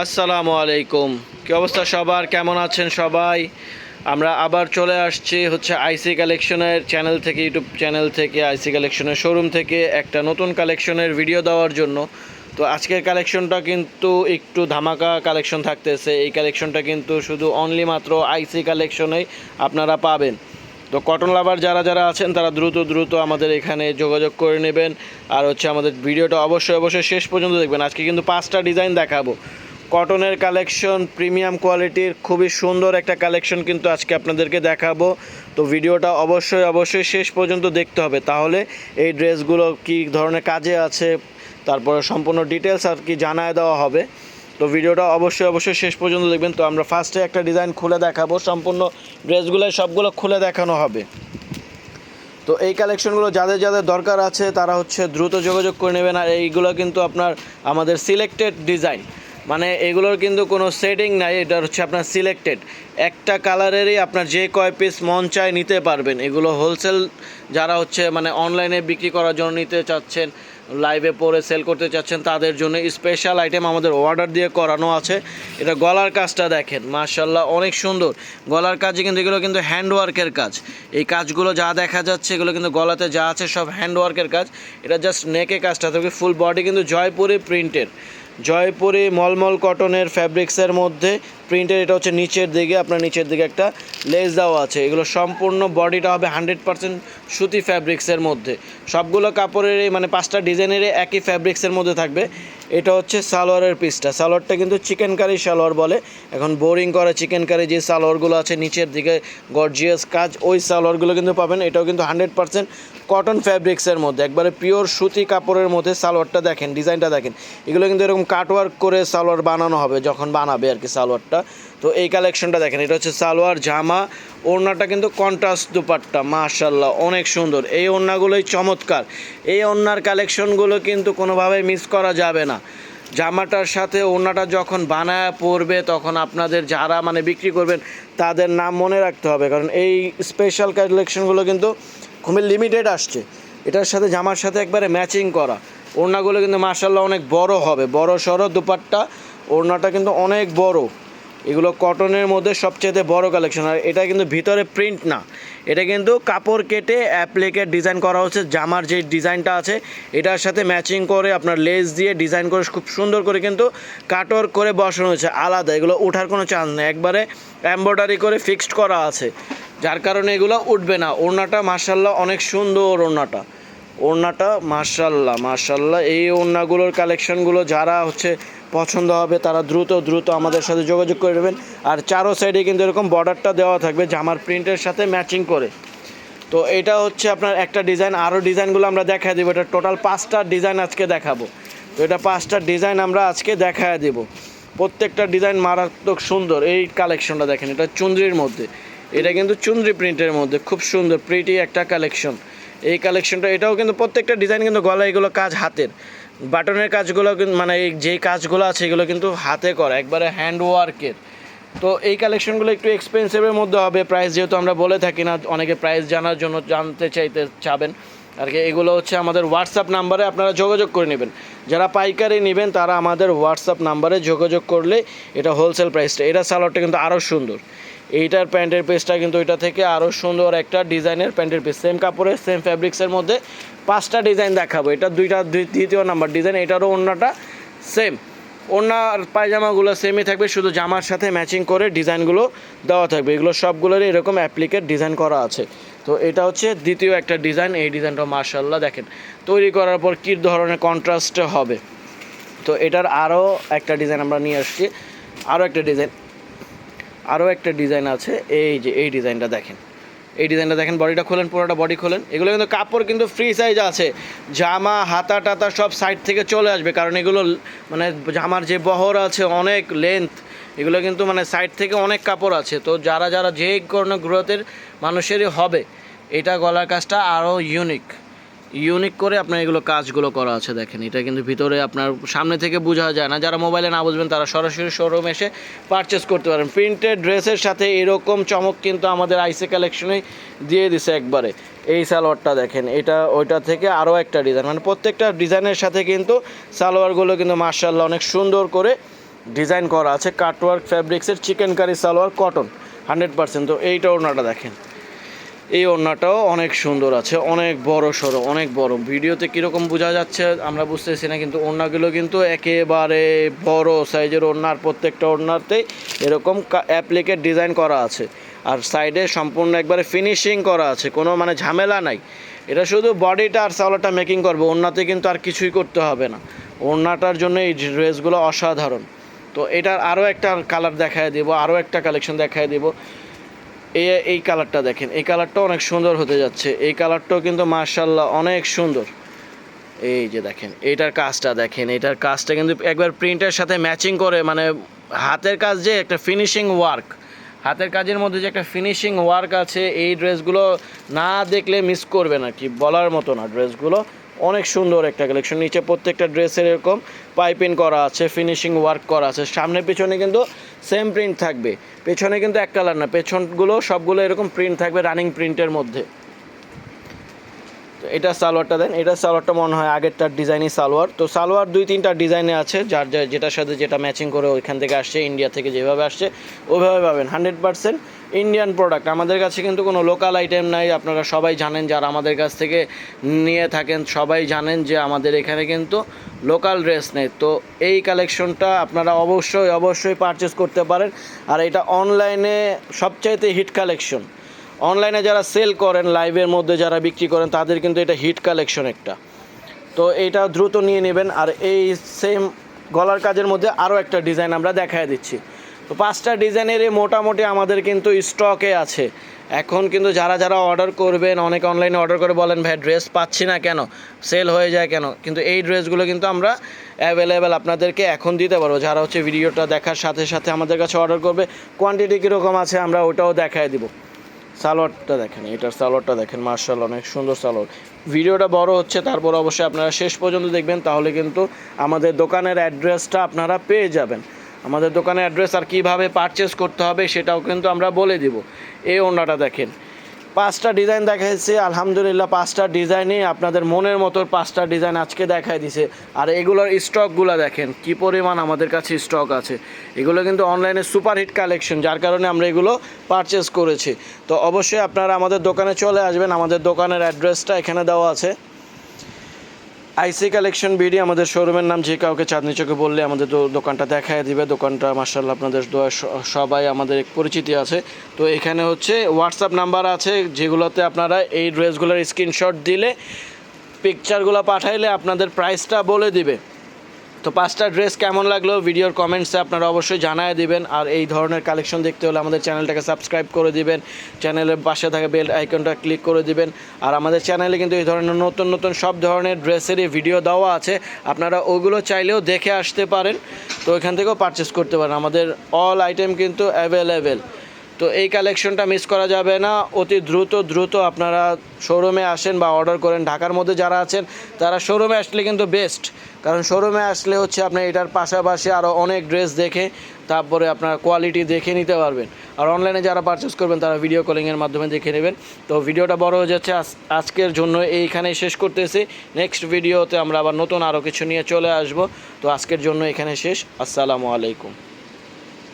আসসালামু আলাইকুম। কি অবস্থা সবার? কেমন আছেন সবাই? আমরা আবার চলে আসছি হচ্ছে আইসি কালেকশনের চ্যানেল থেকে, ইউটিউব চ্যানেল থেকে, আইসি কালেকশনের শোরুম থেকে একটা নতুন কালেকশনের ভিডিও দেওয়ার জন্য। তো আজকের কালেকশনটা কিন্তু একটু ধামাকা কালেকশন থাকতেছে। এই কালেকশনটা কিন্তু শুধু অনলি মাত্র আইসি কালেকশনেই আপনারা পাবেন। তো কটন লাভার যারা যারা আছেন, তারা দ্রুত দ্রুত আমাদের এখানে যোগাযোগ করে নেবেন। আর হচ্ছে আমাদের ভিডিওটা অবশ্যই অবশ্যই শেষ পর্যন্ত দেখবেন। আজকে কিন্তু পাঁচটা ডিজাইন দেখাবো। কটনের কালেকশন, প্রিমিয়াম কোয়ালিটির, খুবই সুন্দর একটা কালেকশন কিন্তু আজকে আপনাদেরকে দেখাবো। তো ভিডিওটা অবশ্যই অবশ্যই শেষ পর্যন্ত দেখতে হবে। তাহলে এই ড্রেসগুলো কী ধরনের কাজে আছে, তারপরে সম্পূর্ণ ডিটেলস আর কি জানায় দেওয়া হবে। তো ভিডিওটা অবশ্যই অবশ্যই শেষ পর্যন্ত দেখবেন। তো আমরা ফার্স্টে একটা ডিজাইন খুলে দেখাবো। সম্পূর্ণ ড্রেসগুলো সবগুলো খুলে দেখানো হবে। তো এই কালেকশনগুলো যাদের যাদের দরকার আছে, তারা হচ্ছে দ্রুত যোগাযোগ করে নেবেন। আর এইগুলো কিন্তু আপনার আমাদের সিলেক্টেড ডিজাইন। মানে এগুলোর কিন্তু কোনো সেটিং নাই, এটা হচ্ছে আপনার সিলেক্টেড একটা কালারেরই আপনার যে কয় পিস মন চায় নিতে পারবেন। এগুলো হোলসেল যারা হচ্ছে মানে অনলাইনে বিক্রি করার জন্য নিতে চাচ্ছেন লাইভে পরে সেল করতে চাচ্ছেন, তাদের জন্য স্পেশাল আইটেম আমাদের অর্ডার দিয়ে করানো আছে। এটা গলার কাজটা দেখেন মার্শাল্লাহ অনেক সুন্দর। গলার কাজে কিন্তু, এগুলো কিন্তু হ্যান্ডওয়ার্কের কাজ। এই কাজগুলো যা দেখা যাচ্ছে, এগুলো কিন্তু গলাতে যা আছে সব হ্যান্ডওয়ার্কের কাজ। এটা জাস্ট নেকে কাজটা তবে ফুল বডি কিন্তু জয়পুরে প্রিন্টের জয়পুরি মলমল কটনের ফ্যাব্রিক্সের মধ্যে প্রিন্টের, এটা হচ্ছে নিচের দিকে, আপনার নিচের দিকে একটা লেস দেওয়া আছে। এগুলো সম্পূর্ণ বডিটা হবে হান্ড্রেড পার্সেন্ট সুতি ফ্যাব্রিক্সের মধ্যে। সবগুলো কাপড়েরই মানে পাঁচটা ডিজাইনেরই একই ফ্যাব্রিক্সের মধ্যে থাকবে। এটা হচ্ছে সালোয়ারের পিসটা সালোয়ারটা কিন্তু চিকেন কারি সালোয়ার বলে। এখন বোরিং করা চিকেন কারি যে সালোয়ারগুলো আছে নিচের দিকে গর্জিয়াস কাজ, ওই সালোয়ারগুলো কিন্তু পাবেন। এটাও কিন্তু হান্ড্রেড পার্সেন্ট কটন ফ্যাব্রিক্সের মধ্যে। একবারে পিওর সুতি কাপড়ের মধ্যে সালোয়ারটা দেখেন, ডিজাইনটা দেখেন। এগুলো কিন্তু এরকম কাটওয়ার্ক করে সালোয়ার বানানো হবে, যখন বানাবে আর কি সালোয়ারটা। তো এই কালেকশনটা দেখেন, এটা হচ্ছে সালোয়ার জামা, ওড়নাটা কিন্তু কন্ট্রাস্ট দুপাট্টা মাশাল্লাহ অনেক সুন্দর। এই ওড়নাগুলোই চমৎকার। এই ওড়নার কালেকশনগুলো কিন্তু কোনোভাবেই মিস করা যাবে না। জামাটার সাথে ওড়নাটা যখন বানায় পরবে, তখন আপনাদের যারা মানে বিক্রি করবেন, তাদের নাম মনে রাখতে হবে। কারণ এই স্পেশাল কালেকশনগুলো কিন্তু খুবই লিমিটেড আসছে। এটার সাথে জামার সাথে একবারে ম্যাচিং করা। ওড়নাগুলো কিন্তু মার্শাল্লাহ অনেক বড় হবে। বড় সড়ো দুপাট্টা, ওড়নাটা কিন্তু অনেক বড়। এগুলো কটনের মধ্যে সবচেয়ে বড় কালেকশন আর এটা কিন্তু ভিতরে প্রিন্ট না। এটা কিন্তু কাপড় কেটে অ্যাপ্লিকের ডিজাইন করা হচ্ছে। জামার যে ডিজাইনটা আছে, এটার সাথে ম্যাচিং করে আপনার লেস দিয়ে ডিজাইন করে খুব সুন্দর করে কিন্তু কাটর করে বসানো হয়েছে। আলাদা, এগুলো ওঠার কোনো চান্স নেই। একবারে এম্ব্রয়ডারি করে ফিক্সড করা আছে। যার কারণে এগুলো উঠবে না। ওড়নাটা মার্শাল্লাহ অনেক সুন্দর ওড়নাটা। ওড়নাটা মার্শাল্লাহ মার্শাল্লাহ এই ওড়নাগুলোর কালেকশনগুলো যারা হচ্ছে পছন্দ হবে, তারা দ্রুত দ্রুত আমাদের সাথে যোগাযোগ করে নেবেন। আর চারো সাইডে কিন্তু এরকম বর্ডারটা দেওয়া থাকবে, জামার প্রিন্টের সাথে ম্যাচিং করে। তো এটা হচ্ছে আপনার একটা ডিজাইন আরও ডিজাইনগুলো আমরা দেখা দেবো। এটা টোটাল পাঁচটা ডিজাইন আজকে দেখাবো। তো এটা পাঁচটা ডিজাইন আমরা আজকে দেখা দেব। প্রত্যেকটা ডিজাইন মারাত্মক সুন্দর। এই কালেকশনটা দেখেন, এটা চুন্দ্রির মধ্যে। এটা কিন্তু চুন্দ্রি প্রিন্টের মধ্যে। খুব সুন্দর প্রিটি একটা কালেকশন এই কালেকশনটা এটাও কিন্তু প্রত্যেকটা ডিজাইন কিন্তু গলা এগুলো কাজ হাতের। বাটনের কাজগুলো মানে এই যেই কাজগুলো আছে, এগুলো কিন্তু হাতে করা, একবারে হ্যান্ড ওয়ার্কের তো এই কালেকশনগুলো একটু এক্সপেন্সিভের মধ্যে হবে প্রাইস যেহেতু আমরা বলে থাকি না, অনেকে প্রাইস জানার জন্য জানতে চাইতে চাবেন। আর কি, এগুলো হচ্ছে আমাদের হোয়াটসঅ্যাপ নাম্বারে আপনারা যোগাযোগ করে নেবেন। যারা পাইকারি নেবেন, তারা আমাদের হোয়াটসঅ্যাপ নাম্বারে যোগাযোগ করলে এটা হোলসেল প্রাইসটা এটা সালোয়ারটা কিন্তু আরও সুন্দর। এইটার প্যান্টের পিসটা কিন্তু এটা থেকে আরও সুন্দর একটা ডিজাইনের প্যান্টের পেস সেম কাপড়ের সেম ফ্যাব্রিক্সের মধ্যে পাঁচটা ডিজাইন দেখাবো। এটা দুইটা, দুই- দ্বিতীয় নাম্বার ডিজাইন, এটারও অন্যটা সেম ওনার পায়জামাগুলো সেমই থাকবে, শুধু জামার সাথে ম্যাচিং করে ডিজাইনগুলো দেওয়া থাকবে। এগুলো সবগুলোরই এরকম অ্যাপ্লিকেট ডিজাইন করা আছে। তো এটা হচ্ছে দ্বিতীয় একটা ডিজাইন, এই ডিজাইনটা মার্শাল্লাহ দেখেন। তৈরি করার পর কী ধরনের কন্ট্রাস্ট হবে? তো এটার আরও একটা ডিজাইন আমরা নিয়ে আসছি। আরও একটা ডিজাইন। আরও একটা ডিজাইন আছে। এই যে, এই ডিজাইনটা দেখেন। এই ডিজাইনটা দেখেন, বডিটা খোলেন, পুরোটা বডি খোলেন। এগুলো কিন্তু কাপড় কিন্তু ফ্রি সাইজ আছে। জামা, হাতা, টাতা সব সাইড থেকে চলে আসবে। কারণ এগুলো মানে জামার যে বহর আছে, অনেক লেন্থ এগুলো কিন্তু মানে সাইড থেকে অনেক কাপড় আছে। তো যারা যারা যে কোনো গ্রোথের মানুষেরই হবে। এটা গলার কাজটা আরও ইউনিক ইউনিক করে আপনার এগুলো কাজগুলো করা আছে, দেখেন। এটা কিন্তু ভিতরে আপনার সামনে থেকে বোঝা যায় না। যারা মোবাইলে না বুঝবেন, তারা সরাসরি শোরুম এসে পারচেস করতে পারেন। প্রিন্টেড ড্রেসের সাথে এরকম চমক কিন্তু আমাদের আইসি কালেকশনেই দিয়ে দিছে একবারে। এই সালোয়ারটা দেখেন, এটা, ওইটা থেকে আরও একটা ডিজাইন মানে প্রত্যেকটা ডিজাইনের সাথে কিন্তু সালোয়ারগুলো কিন্তু মার্শাল্লাহ অনেক সুন্দর করে ডিজাইন করা আছে। Cutwork ফ্যাব্রিক্সের chikankari salwar cotton hundred percent তো এইটা ওড়নাটা দেখেন। এই ওড়নাটাও অনেক সুন্দর আছে, অনেক বড় সড়ো, অনেক বড়। ভিডিওতে কীরকম বোঝা যাচ্ছে আমরা বুঝতেছি না, কিন্তু ওড়নাগুলো কিন্তু একেবারে বড় সাইজের ওড়নার প্রত্যেকটা ওড়নাতেই এরকম অ্যাপ্লিকেট ডিজাইন করা আছে। আর সাইডে সম্পূর্ণ একবারে ফিনিশিং করা আছে, কোনো মানে ঝামেলা নাই। এটা শুধু বডিটা আর সালোয়ারটা মেকিং করবে, ওড়নাতে কিন্তু আর কিছুই করতে হবে না। ওড়নাটার জন্য এই ড্রেসগুলো অসাধারণ। তো এটার আরও একটা কালার দেখায় দেবো, আরও একটা কালেকশন দেখায় দেবো। এই এই কালারটা দেখেন, এই কালারটা অনেক সুন্দর হতে যাচ্ছে। এই কালারটাও কিন্তু মার্শাল্লাহ অনেক সুন্দর। এই যে দেখেন এইটার কাজটা দেখেন এইটার কাজটা কিন্তু একবার প্রিন্টের সাথে ম্যাচিং করে মানে হাতের কাজ যে একটা ফিনিশিং ওয়ার্ক হাতের কাজের মধ্যে যে একটা ফিনিশিং ওয়ার্ক আছে, এই ড্রেসগুলো না দেখলে মিস করবে না কি, বলার মতো না। ড্রেসগুলো অনেক সুন্দর একটা কালেকশন নিচে প্রত্যেকটা ড্রেসের এরকম পাইপিং করা আছে ফিনিশিং ওয়ার্ক করা আছে, সামনে পিছনে কিন্তু সেম প্রিন্ট থাকবে। পেছনে কিন্তু এক কালার না, পেছনগুলো সবগুলো এরকম প্রিন্ট থাকবে রানিং প্রিন্টের মধ্যে। তো এটা সালোয়ারটা দেন, এটা সালোয়ারটা মনে হয় আগেরটার ডিজাইনই সালোয়ার। তো সালোয়ার দুই তিনটা ডিজাইনে আছে, যার যেটার সাথে যেটা ম্যাচিং করে ওইখান থেকে আসছে ইন্ডিয়া থেকে যেভাবে আসছে ওইভাবে পাবেন। হান্ড্রেড পার্সেন্ট ইন্ডিয়ান প্রোডাক্ট আমাদের কাছে কিন্তু কোনো লোকাল আইটেম নাই। আপনারা সবাই জানেন যারা আমাদের কাছ থেকে নিয়ে থাকেন, সবাই জানেন যে আমাদের এখানে কিন্তু লোকাল ড্রেস নেই। তো এই কালেকশনটা আপনারা অবশ্যই অবশ্যই পারচেস করতে পারেন। আর এটা অনলাইনে সবচাইতে হিট কালেকশন অনলাইনে যারা সেল করেন লাইভের মধ্যে যারা বিক্রি করেন, তাদের কিন্তু এটা হিট কালেকশন একটা। তো এটা দ্রুত নিয়ে নেবেন। আর এই সেম গলার কাজের মধ্যে আরও একটা ডিজাইন আমরা দেখায় দিচ্ছি। তো পাঁচটা ডিজাইনের মোটামুটি আমাদের কিন্তু স্টকে আছে। এখন কিন্তু যারা যারা অর্ডার করবেন, অনেক অনলাইনে অর্ডার করে বলেন, ভাই ড্রেস পাচ্ছি না কেন? সেল হয়ে যায় কেন? কিন্তু এই ড্রেসগুলো কিন্তু আমরা অ্যাভেলেবেল আপনাদেরকে এখন দিতে পারব। যারা হচ্ছে ভিডিওটা দেখার সাথে সাথে আমাদের কাছে অর্ডার করবে কোয়ান্টিটি কীরকম আছে আমরা ওটাও দেখায় দিব। সালোয়ারটা দেখেন, এটার সালোয়ারটা দেখেন মার্শাল অনেক সুন্দর সালোয়ার। ভিডিওটা বড় হচ্ছে, তারপর অবশ্যই আপনারা শেষ পর্যন্ত দেখবেন, তাহলে কিন্তু আমাদের দোকানের অ্যাড্রেসটা আপনারা পেয়ে যাবেন। আমাদের দোকানের অ্যাড্রেস আর কীভাবে পারচেস করতে হবে সেটাও কিন্তু আমরা বলে দিব। এই ওনাটা দেখেন। পাঁচটা ডিজাইন দেখাইছে, আলহামদুলিল্লাহ পাঁচটা ডিজাইনই আপনাদের মনের মতো পাঁচটা ডিজাইন আজকে দেখাই দিছে। আর এগুলোর স্টকগুলো দেখেন, কি পরিমাণ আমাদের কাছে স্টক আছে। এগুলো কিন্তু অনলাইনে সুপারহিট কালেকশন যার কারণে আমরা এগুলো পারচেস করেছি। তো অবশ্যই আপনারা আমাদের দোকানে চলে আসবেন। আমাদের দোকানের অ্যাড্রেসটা এখানে দেওয়া আছে। আইসি কালেকশন বিডি, আমাদের শোরুমের নাম যে কাউকে চাঁদনি চোখে বললে আমাদের তো দোকানটা দেখায় দিবে। দোকানটা মার্শাল্লাহ আপনাদের সবাই আমাদের পরিচিতি আছে। তো এখানে হচ্ছে হোয়াটসঅ্যাপ নাম্বার আছে, যেগুলোতে আপনারা এই ড্রেসগুলোর স্ক্রিনশট দিলে পিকচারগুলো পাঠাইলে আপনাদের প্রাইসটা বলে দিবে। তো পাঁচটা ড্রেস কেমন লাগল ভিডিওর কমেন্টসে আপনারা অবশ্যই জানায় দিবেন। আর এই ধরনের কালেকশন দেখতে হলে আমাদের চ্যানেলটাকে সাবস্ক্রাইব করে দিবেন। চ্যানেলের পাশে থাকা বেল আইকনটা ক্লিক করে দিবেন। আর আমাদের চ্যানেলে কিন্তু এই ধরনের নতুন নতুন সব ধরনের ড্রেসেরই ভিডিও দেওয়া আছে। আপনারা ওগুলো চাইলেও দেখে আসতে পারেন। তো এখান থেকেও পারচেস করতে পারেন। আমাদের অল আইটেম কিন্তু অ্যাভেলেবেল তো এই কালেকশনটা মিস করা যাবে না। অতি দ্রুত দ্রুত আপনারা শোরুমে আসেন বা অর্ডার করেন। ঢাকার মধ্যে যারা আছেন, তারা শোরুমে আসলে কিন্তু বেস্ট কারণ শোরুমে আসলে হচ্ছে আপনার এটার পাশাপাশি আরও অনেক ড্রেস দেখে, তারপরে আপনার কোয়ালিটি দেখে নিতে পারবেন। আর অনলাইনে যারা পারচেস করবেন, তারা ভিডিও কলিংয়ের মাধ্যমে দেখে নেবেন। তো ভিডিওটা বড় হয়ে যাচ্ছে। আজ- আজকের জন্য এইখানেই শেষ করতেছি। নেক্সট ভিডিওতে আমরা আবার নতুন আরও কিছু নিয়ে চলে আসব। তো আজকের জন্য এখানে শেষ। আসসালামু আলাইকুম।